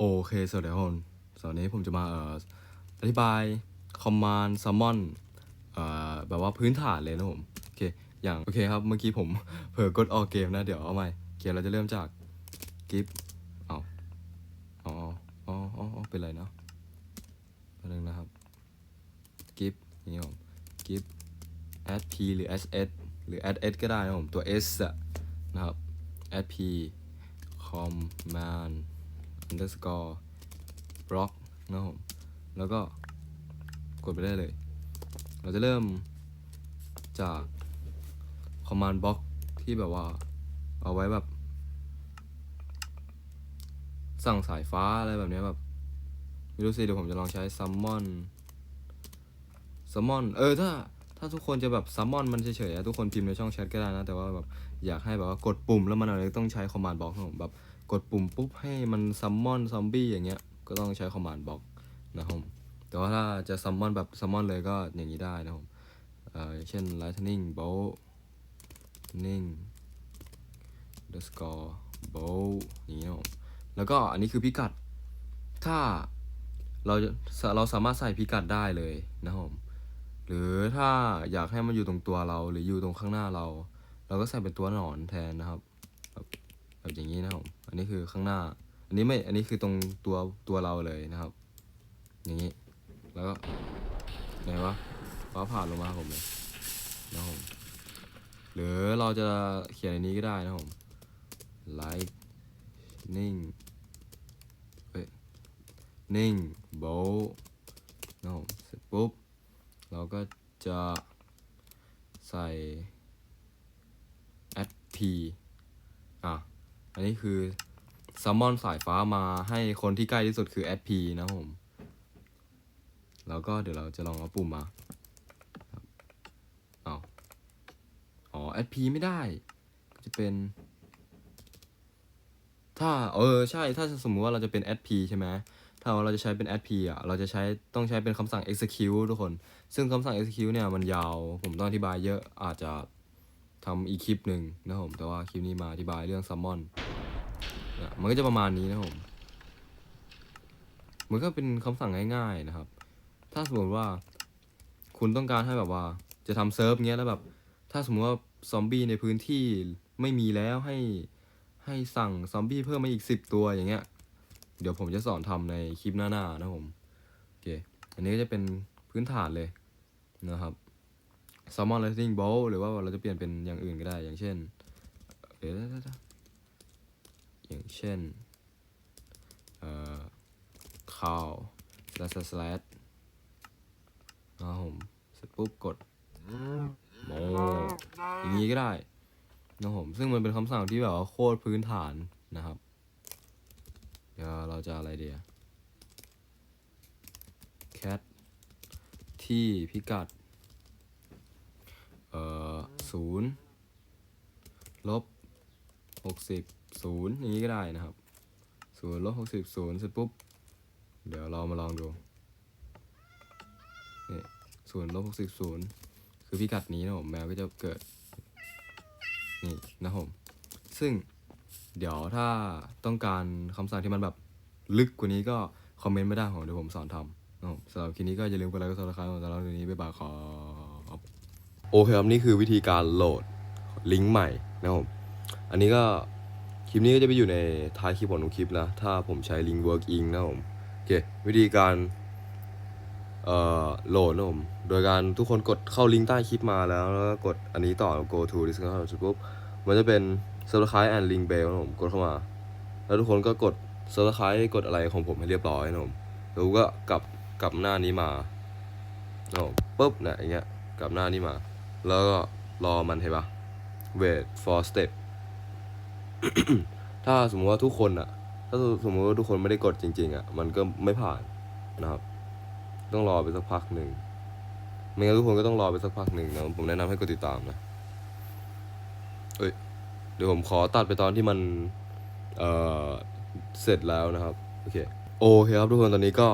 โอเคสวัสดีครับคนสวัสดีผมจะมาเอ่ออธิบาย command summon เอ่อแบบว่าพื้นฐานเลยนะผม โอเค อย่างโอเคครับ เมื่อกี้ผมเผลอกดออกเกมนะ เดี๋ยวเอาใหม่เกมเราจะเริ่มจาก give เอาอ๋ออ๋ออ๋อเป็นไรเนาะแป๊บนึงนะครับ give อย่างนี้ผม give add p หรือ ss หรือ add s ก็ได้นะผม ตัว s อะนะครับ add p command underscore block นะครับผม แล้วก็กดไปได้เลย เราจะเริ่มจาก command block ที่แบบว่า เอาไว้แบบ สั่งสายฟ้าอะไรแบบนี้แบบ ไม่รู้สิ เดี๋ยวผมจะลองใช้ summon summon เออ ถ้าถ้าทุกคนจะแบบ summon มันเฉยๆอะทุกคนพิมพ์ในช่องแชทก็ได้นะ แต่ว่าแบบ อยากให้แบบว่ากดปุ่มแล้วมันอะไรต้องใช้ command block ครับผมแบบ กดปุ่มปุ๊บให้มันซัมมอนซอมบี้อย่างเงี้ย ก็ต้องใช้คอมมานด์บล็อกนะครับแต่ว่าถ้าจะซัมมอนแบบซัมมอนเลยก็อย่างนี้ได้นะครับเอ่อเช่น lightning bolt lightning the score bolt อย่างเงี้ยครับแล้วก็อันนี้คือพิกัด ถ้าเราจะเราสามารถใส่พิกัดได้เลยนะครับหรือถ้าอยากให้มันอยู่ตรงตัวเราหรืออยู่ตรงข้างหน้าเรา เราก็ใส่เป็นตัวหนอนแทนนะครับ แบบอย่างนี้นะครับผมอันนี้คือข้างหน้า อันนี้ไม่อันนี้คือตรงตัวตัวเราเลยนะครับ อย่างนี้ แล้วก็ไหนวะฟ้าผ่าลงมาผมเลยนะครับผมหรือเราจะเขียนในนี้ก็ได้นะครับผม like นิ่งเฮ้ยนิ่ง bold นะครับผมเสร็จปุ๊บ เราก็จะใส่ at p อันนี้คือซัมมอนสายฟ้ามาให้คนที่ใกล้ที่สุดคือ SP นะครับผม แล้วก็เดี๋ยวเราจะลองเอาปุ่มมาเอาอ๋อ SP ไม่ได้ ก็จะเป็น ถ้าเออใช่ ถ้าสมมุติว่าเราจะเป็น SP ใช่ไหมถ้าเราจะใช้เป็น SP อะ เราจะใช้ต้องใช้เป็นคำสั่ง execute ทุกคน ซึ่งคำสั่ง execute เนี่ยมันยาว ผมต้องอธิบายเยอะอาจจะ ทำอีกคลิปหนึ่งนะครับผมแต่ว่าคลิปนี้มาอธิบายเรื่อง summon นะมันก็จะประมาณนี้นะครับผมมันก็เป็นคำสั่งง่าย ๆนะครับ ถ้าสมมติว่าคุณต้องการให้แบบว่า จะทำเซิร์ฟเงี้ยแล้วแบบ ถ้าสมมติว่าซอมบี้ในพื้นที่ไม่มีแล้วให้ให้สั่งซอมบี้เพิ่มมาอีกสิบตัวอย่างเงี้ย เดี๋ยวผมจะสอนทำในคลิปหน้าๆนะผมโอเคอันนี้ก็จะเป็นพื้นฐานเลยนะครับ Summon Lightning Bolt หรือว่าเราจะเปลี่ยนเป็นอย่างอื่นก็ได้ อย่างเช่นเดี๋ยวอย่างเช่นเอ่อข้าว slash slash slash นะผมเสร็จปุ๊บกดโมอย่างนี้ก็ได้นะผมซึ่งมันเป็นคำสั่งที่แบบว่าโคตรพื้นฐานนะครับเดี๋ยวเราจะอะไรเดีย cat ที่พิกัด เอ่อศูนย์ลบหกสิบศูนย์อย่างนี้ก็ได้นะครับศูนย์ลบหกสิบศูนย์เสร็จปุ๊บ เดี๋ยวเรามาลองดูนี่ศูนย์ลบหกสิบศูนย์คือพิกัดนี้นะผมแมวก็จะเกิด นี่นะผม ซึ่งเดี๋ยวถ้าต้องการคำสั่งที่มันแบบลึกกว่านี้ก็คอมเมนต์ไม่ได้ผมเดี๋ยวผมสอนทำนะครับสำหรับคลิปนี้ก็อย่าลืมกดไลค์กดซับสไครต์สำหรับคลิปนี้บ๊ายบายครับ โอเคครับนี่คือวิธีการโหลดลิงก์ใหม่นะครับผมอันนี้ก็คลิปนี้ก็จะไปอยู่ในท้ายคลิปของทุกคลิปนะ ถ้าผมใช้ลิงก์ work in นะครับผมโอเควิธีการเอ่อโหลดนะครับผมโดยการทุกคนกดเข้าลิงก์ใต้คลิปมาแล้วแล้วก็กดอันนี้ต่อ go to discussion เสร็จปุ๊บมันจะเป็น subscribe and link bell นะครับผมกดเข้ามา แล้วทุกคนก็กด subscribe กดอะไรของผมให้เรียบร้อยนะครับผมแล้วก็กลับกลับหน้านี้มานะครับผมปุ๊บเนี่ยอย่างเงี้ยกลับหน้านี้มา แล้วก็รอมันเห็นปะ wait for step ถ้าสมมติว่าทุกคนอะถ้าสมมติว่าทุกคนไม่ได้กดจริง ๆอะมันก็ไม่ผ่านนะครับ ต้องรอไปสักพักหนึ่งไม่งั้นทุกคนก็ต้องรอไปสักพักหนึ่งนะผมแนะนำให้กดติดตามนะเอ้ยเดี๋ยวผมขอตัดไปตอนที่มัน เอ่อ เสร็จแล้วนะครับ โอเค โอเคครับทุกคนตอนนี้ก็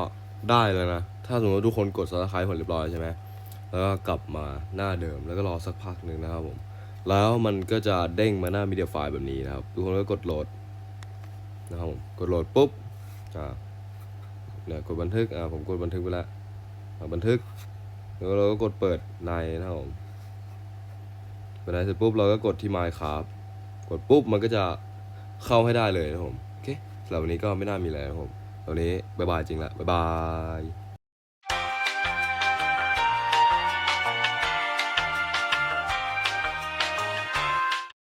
ได้แล้วนะ ถ้าสมมติว่าทุกคนกด subscribe ผลเรียบร้อยใช่ไหม แล้วก็กลับมาหน้าเดิมแล้วก็รอสักพักหนึ่งนะครับผม แล้วมันก็จะเด้งมาหน้า media file แบบนี้นะครับ ทุกคนก็กดโหลดนะครับผมกดโหลดปุ๊บอ่าเนี่ยกดบันทึกอ่าผมกดบันทึกไปแล้วบันทึกแล้วเราก็กดเปิดในนะครับผมเปิดในเสร็จปุ๊บเราก็กดที่ My ครับกดปุ๊บมันก็จะเข้าให้ได้เลยนะครับผมโอเคสำหรับวันนี้ก็ไม่น่ามีอะไรนะครับผมตอนนี้บายบายจริงละบายบาย